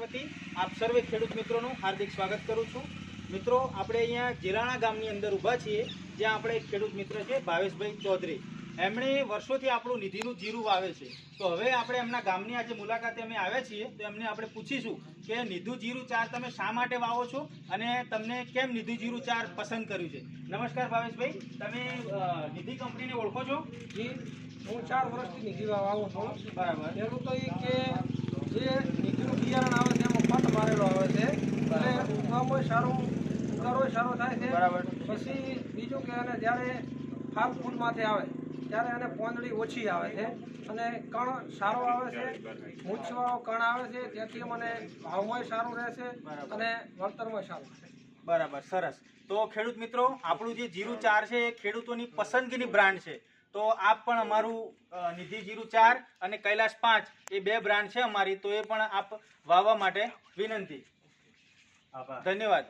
વતી આપ સર્વે ખેડૂત મિત્રોનું હાર્દિક સ્વાગત કરું છું. મિત્રો આપણે અહીંયા જીરાણા ગામની અંદર ઊભા છીએ જ્યાં આપણે એક ખેડૂત મિત્ર છે ભાવેશભાઈ ચૌધરી. એમણે વર્ષોથી આપણું નિધિનું જીરું વાવે છે. તો હવે આપણે એમના ગામની આજે મુલાકાતે અમે આવ્યા છીએ તો એમને આપણે પૂછીશું કે નિધુ જીરું ચાર તમે શા માટે વાવો છો અને તમને કેમ નિધુ જીરું ચાર પસંદ કર્યું છે? નમસ્કાર ભાવેશભાઈ તમે નિધિ કંપનીને ઓળખો છો? જી હું ચાર વર્ષથી નિધિ વાવું છું. બરાબર. એનું તો એ કે જે નિધિનું બિયારણ આવે છે એમાં પટ મારેલો આવે છે એટલે ઉગામોય સારું ઉગારો સારો થાય છે. બરાબર. પછી બીજું કે એને જ્યારે ફાલ ફૂલમાંથી આવે ત્યારે એને પોંદડી ઓછી આવે છે અને કણ સારો આવે છે મૂછવાળો કણ આવે છે તેથી મને ભાવમાં સારું રહેશે અને વળતરમાં સારું રહેશે. બરાબર સરસ. તો ખેડૂત મિત્રો આપણું જે જીરું ચાર છે એ ખેડૂતોની પસંદગીની બ્રાન્ડ છે. તો આપ પણ અમારું નિધિ જીરું ચાર અને કૈલાશ પાંચ એ બે બ્રાન્ડ છે અમારી તો એ પણ આપ વાવવા માટે વિનંતી. આભાર. ધન્યવાદ.